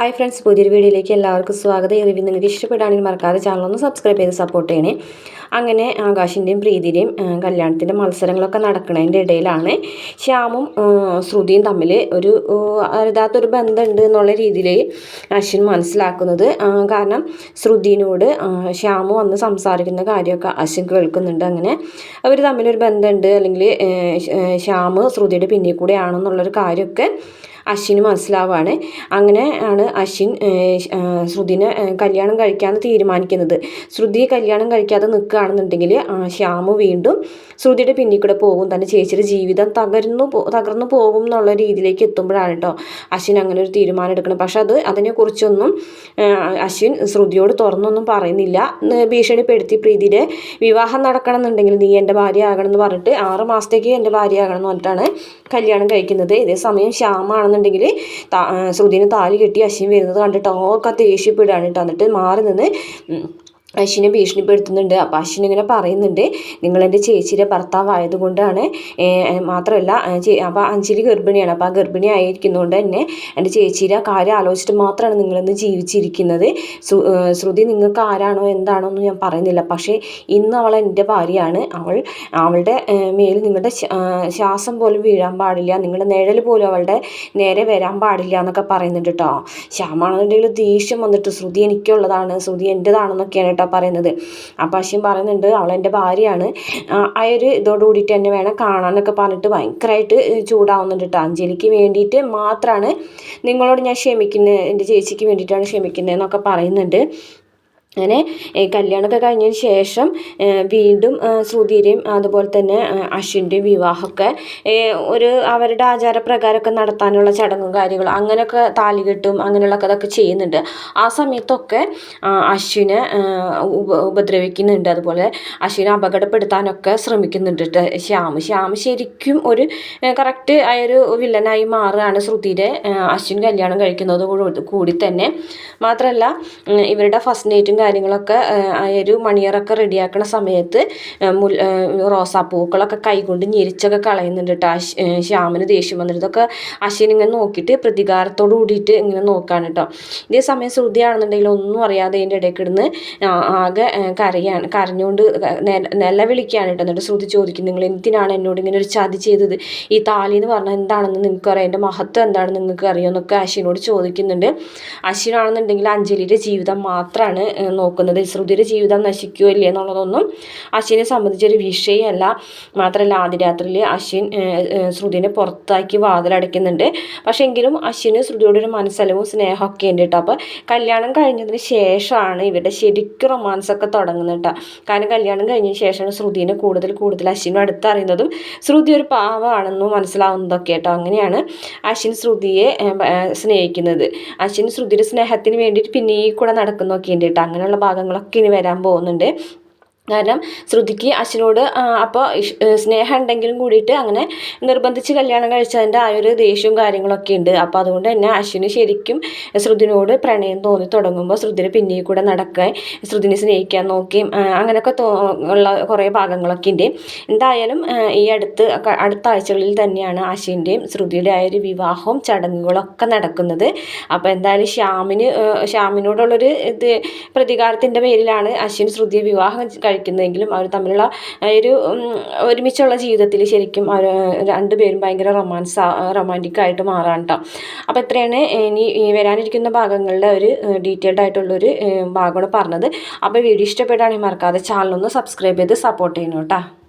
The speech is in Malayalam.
ഹായ് ഫ്രണ്ട്സ് പുതിയൊരു വീഡിയോയിലേക്ക് എല്ലാവർക്കും സ്വാഗതം. ഈ റിവ്യൂ നിങ്ങൾക്ക് ഇഷ്ടപ്പെടുകയാണെങ്കിൽ മറക്കാതെ ചാനൽ ഒന്ന് സബ്സ്ക്രൈബ് ചെയ്ത് സപ്പോർട്ട് ചെയ്യണേ. അങ്ങനെ ആകാശിന്റെയും പ്രീതിയുടെയും കല്യാണത്തിന്റെ മത്സരങ്ങളൊക്കെ നടക്കുന്നതിന്റെ ഇടയിലാണ് ശ്യാമും ശ്രുതിയും തമ്മിൽ ഒരു അരുതാത്തൊരു ബന്ധമുണ്ട് എന്നുള്ള രീതിയിൽ അശ്വിൻ മനസ്സിലാക്കുന്നത്. കാരണം ശ്രുതിനോട് ശ്യാമു വന്ന് സംസാരിക്കുന്ന കാര്യമൊക്കെ അശ്വിൻ കേൾക്കുന്നുണ്ട്. അങ്ങനെ അവർ തമ്മിലൊരു ബന്ധമുണ്ട്. അല്ലെങ്കിൽ ശ്യാമ് ശ്രുതിയുടെ പിന്നിൽ കൂടെയാണെന്നുള്ളൊരു കാര്യമൊക്കെ അശ്വിന് മനസ്സിലാവാണ്. അങ്ങനെ ആണ് അശ്വിൻ ശ്രുതിനെ കല്യാണം കഴിക്കാമെന്ന് തീരുമാനിക്കുന്നത്. ശ്രുതി കല്യാണം കഴിക്കാതെ നിൽക്കുകയാണെന്നുണ്ടെങ്കിൽ ശ്യാമു വീണ്ടും ശ്രുതിയുടെ പിന്നിൽ കൂടെ പോകും. തന്റെ ചേച്ചിയുടെ ജീവിതം തകർന്നു തകർന്നു പോകും എന്നുള്ള രീതിയിലേക്ക് എത്തുമ്പോഴാണ് കേട്ടോ അശ്വിൻ അങ്ങനെ ഒരു തീരുമാനം എടുക്കണം പക്ഷെ അത് അതിനെക്കുറിച്ചൊന്നും അശ്വിൻ ശ്രുതിയോട് തുറന്നൊന്നും പറയുന്നില്ല. ന്ന് ഭീഷണിപ്പെടുത്തി പ്രീതിയുടെ വിവാഹം നടക്കണം എന്നുണ്ടെങ്കിൽ നീ എന്റെ ഭാര്യ ആകണം എന്ന് പറഞ്ഞിട്ട് ആറ് മാസത്തേക്ക് എന്റെ ഭാര്യ ആകണം എന്ന് പറഞ്ഞിട്ടാണ് കല്യാണം കഴിക്കുന്നത്. ഇതേ സമയം ശ്യാമാണെന്നുണ്ടെങ്കിൽ താ ശ്രുതിന് താലി കെട്ടി അശ്വിൻ വരുന്നത് കണ്ടിട്ട് ഒക്കെ ദേഷ്യപ്പെടുകയാണ് കേട്ടോ. എന്നിട്ട് മാറി നിന്ന് അശ്വിനെ ഭീഷണിപ്പെടുത്തുന്നുണ്ട്. അപ്പോൾ അശ്വിൻ ഇങ്ങനെ പറയുന്നുണ്ട് നിങ്ങൾ എന്റെ ചേച്ചിയുടെ ഭർത്താവായതുകൊണ്ടാണ് മാത്രമല്ല അപ്പോൾ അഞ്ജലി ഗർഭിണിയാണ്. അപ്പോൾ ആ ഗർഭിണി ആയിരിക്കുന്നതുകൊണ്ട് തന്നെ എന്റെ ചേച്ചിയുടെ കാര്യം ആലോചിച്ചിട്ട് മാത്രമാണ് നിങ്ങളിന്ന് ജീവിച്ചിരിക്കുന്നത്. ശ്രു- ശ്രുതി നിങ്ങൾക്ക് ആരാണോ എന്താണോ എന്ന് ഞാൻ പറയുന്നില്ല. പക്ഷേ ഇന്ന് അവൾ എന്റെ ഭാര്യയാണ്. അവൾ അവളുടെ മേൽ നിങ്ങളുടെ ശ്വാസം പോലും വീഴാൻ പാടില്ല. നിങ്ങളുടെ നിഴൽ പോലും അവളുടെ നേരെ വരാൻ പാടില്ല എന്നൊക്കെ പറയുന്നുണ്ട് കേട്ടോ ശ്യാമാണെന്നുണ്ടെങ്കിൽ ദേഷ്യം വന്നിട്ട് ശ്രുതി എനിക്കുള്ളതാണ് ശ്രുതി എന്റെതാണെന്നൊക്കെയാണ് കേട്ടോ പറയുന്നത്. അപ്പം അശ്വിൻ പറയുന്നുണ്ട് അവൾ എന്റെ ഭാര്യയാണ് അയൊരു ഇതോട് കൂടിയിട്ട് തന്നെ വേണം കാണാനൊക്കെ പറഞ്ഞിട്ട് ഭയങ്കരമായിട്ട് ചൂടാവുന്നുണ്ട് കേട്ടോ അഞ്ജലിക്ക് വേണ്ടിയിട്ട് മാത്രമാണ് നിങ്ങളോട് ഞാൻ ക്ഷമിക്കുന്നത് എന്റെ ചേച്ചിക്ക് വേണ്ടിയിട്ടാണ് ക്ഷമിക്കുന്നത് എന്നൊക്കെ പറയുന്നുണ്ട്. അങ്ങനെ കല്യാണമൊക്കെ കഴിഞ്ഞതിന് ശേഷം വീണ്ടും സുധീരയും അതുപോലെ തന്നെ അശ്വിന്റെ അശ്വിന്റെയും വിവാഹമൊക്കെ ഒരു അവരുടെ ആചാരപ്രകാരമൊക്കെ നടത്താനുള്ള ചടങ്ങും കാര്യങ്ങളും അങ്ങനെയൊക്കെ താലികെട്ടും അങ്ങനെയുള്ളൊക്കെ അതൊക്കെ ചെയ്യുന്നുണ്ട്. ആ സമയത്തൊക്കെ അശ്വിനെ ഉപ ഉപദ്രവിക്കുന്നുണ്ട്. അതുപോലെ അശ്വിനെ അപകടപ്പെടുത്താനൊക്കെ ശ്രമിക്കുന്നുണ്ട് ശ്യാം. ശ്യാം ശരിക്കും ഒരു കറക്റ്റ് ആയൊരു വില്ലനായി മാറുകയാണ് ശ്രുതിയുടെ അശ്വിൻ കല്യാണം കഴിക്കുന്നത് കൂടി തന്നെ. മാത്രമല്ല ഇവരുടെ ഫസ്റ്റ് നൈറ്റും കാര്യങ്ങളൊക്കെ ആ ഒരു മണിയറൊക്കെ റെഡിയാക്കുന്ന സമയത്ത് മുൽ റോസാപ്പൂക്കളൊക്കെ കൈകൊണ്ട് ഞെരിച്ചൊക്കെ കളയുന്നുണ്ട് കേട്ടോ ശ്യാമന് ദേഷ്യം വന്നിട്ട്. ഇതൊക്കെ അശ്വിൻ ഇങ്ങനെ നോക്കിയിട്ട് പ്രതികാരത്തോട് കൂടിയിട്ട് ഇങ്ങനെ നോക്കുകയാണ് കേട്ടോ ഇതേ സമയം ശ്രുതിയാണെന്നുണ്ടെങ്കിൽ ഒന്നും അറിയാതെ അതിന്റെ ഇടയിൽ കിടന്ന് ആകെ കരയാണ് കരഞ്ഞുകൊണ്ട് നില- നിലവിളിക്കുകയാണ് കേട്ടോ എന്നിട്ട് ശ്രുതി ചോദിക്കും നിങ്ങൾ എന്തിനാണ് എന്നോട് ഇങ്ങനെ ഒരു ചതി ചെയ്തത്? ഈ താലി എന്ന് പറഞ്ഞാൽ എന്താണെന്ന് നിങ്ങൾക്ക് അറിയാം എന്റെ മഹത്വം എന്താണെന്ന് നിങ്ങൾക്ക് അറിയുമെന്നൊക്കെ അശ്വിനോട് ചോദിക്കുന്നുണ്ട്. അശ്വിനാണെന്നുണ്ടെങ്കിൽ അഞ്ജലിയുടെ ജീവിതം മാത്രമാണ് നോക്കുന്നത്. ശ്രുതിയുടെ ജീവിതം നശിക്കുമോ ഇല്ലേ എന്നുള്ളതൊന്നും അശ്വിനെ സംബന്ധിച്ചൊരു വിഷയമല്ല. മാത്രമല്ല ആദ്യ രാത്രിയിൽ അശ്വിൻ ശ്രുതിനെ പുറത്താക്കി വാതിലടയ്ക്കുന്നുണ്ട്. പക്ഷേ എങ്കിലും അശ്വിന് ശ്രുതിയോടൊരു മനസ്സലവും സ്നേഹമൊക്കെ ഉണ്ട് കേട്ടോ. അപ്പോൾ കല്യാണം കഴിഞ്ഞതിന് ശേഷമാണ് ഇവരുടെ ശരിക്കും റൊമാൻസ് ഒക്കെ തുടങ്ങുന്നത് കേട്ടോ. കാരണം കല്യാണം കഴിഞ്ഞ ശേഷമാണ് ശ്രുതിനെ കൂടുതൽ കൂടുതൽ അശ്വിനും അടുത്തറിയുന്നതും ശ്രുതി ഒരു പാവമാണെന്നും മനസ്സിലാവുന്നതൊക്കെ കേട്ടോ. അങ്ങനെയാണ് അശ്വിൻ ശ്രുതിയെ സ്നേഹിക്കുന്നത്. അശ്വിൻ ശ്രുതിയുടെ സ്നേഹത്തിന് വേണ്ടിയിട്ട് പിന്നെ കൂടെ നടക്കുന്നൊക്കെ ഉണ്ട് കേട്ടോ. അങ്ങനെയുള്ള ഭാഗങ്ങളൊക്കെ ഇനി വരാൻ പോകുന്നുണ്ട്. കാരണം ശ്രുതിക്ക് അശ്വിനോട് അപ്പോൾ സ്നേഹം ഉണ്ടെങ്കിലും കൂടിയിട്ട് അങ്ങനെ നിർബന്ധിച്ച് കല്യാണം കഴിച്ചതിന്റെ ആ ഒരു ദേഷ്യവും കാര്യങ്ങളൊക്കെ ഉണ്ട്. അപ്പോൾ അതുകൊണ്ട് തന്നെ അശ്വിന് ശരിക്കും ശ്രുതിനോട് പ്രണയം തോന്നി തുടങ്ങുമ്പോൾ ശ്രുതിന് പിന്നെയും കൂടെ നടക്കാൻ ശ്രുതിനെ സ്നേഹിക്കാൻ നോക്കുകയും അങ്ങനെയൊക്കെ തോ ഉള്ള കുറേ ഭാഗങ്ങളൊക്കെ ഉണ്ട്. എന്തായാലും ഈ അടുത്ത് അടുത്ത ആഴ്ചകളിൽ തന്നെയാണ് അശ്വിന്റെയും ശ്രുതിയുടെ ആ ഒരു വിവാഹവും ചടങ്ങുകളൊക്കെ നടക്കുന്നത്. അപ്പോൾ എന്തായാലും ശ്യാമിന് ശ്യാമിനോടുള്ളൊരു ഇത് പ്രതികാരത്തിന്റെ പേരിലാണ് അശ്വിൻ ശ്രുതിയെ വിവാഹം കഴിക്കുന്നതെങ്കിലും അവർ തമ്മിലുള്ള ഒരു ഒരുമിച്ചുള്ള ജീവിതത്തിൽ ശരിക്കും അവർ രണ്ടുപേരും ഭയങ്കര റൊമാൻസ് റൊമാന്റിക് ആയിട്ട് മാറാൻ കേട്ടോ അപ്പോൾ ഇത്രയാണ് ഇനി വരാനിരിക്കുന്ന ഭാഗങ്ങളുടെ ഒരു ഡീറ്റെയിൽഡ് ആയിട്ടുള്ളൊരു ഭാഗമാണ് പറഞ്ഞത്. അപ്പോൾ വീഡിയോ ഇഷ്ടപ്പെടുകയാണെങ്കിൽ മറക്കാതെ ചാനലൊന്ന് സബ്സ്ക്രൈബ് ചെയ്ത് സപ്പോർട്ട് ചെയ്യണം കേട്ടോ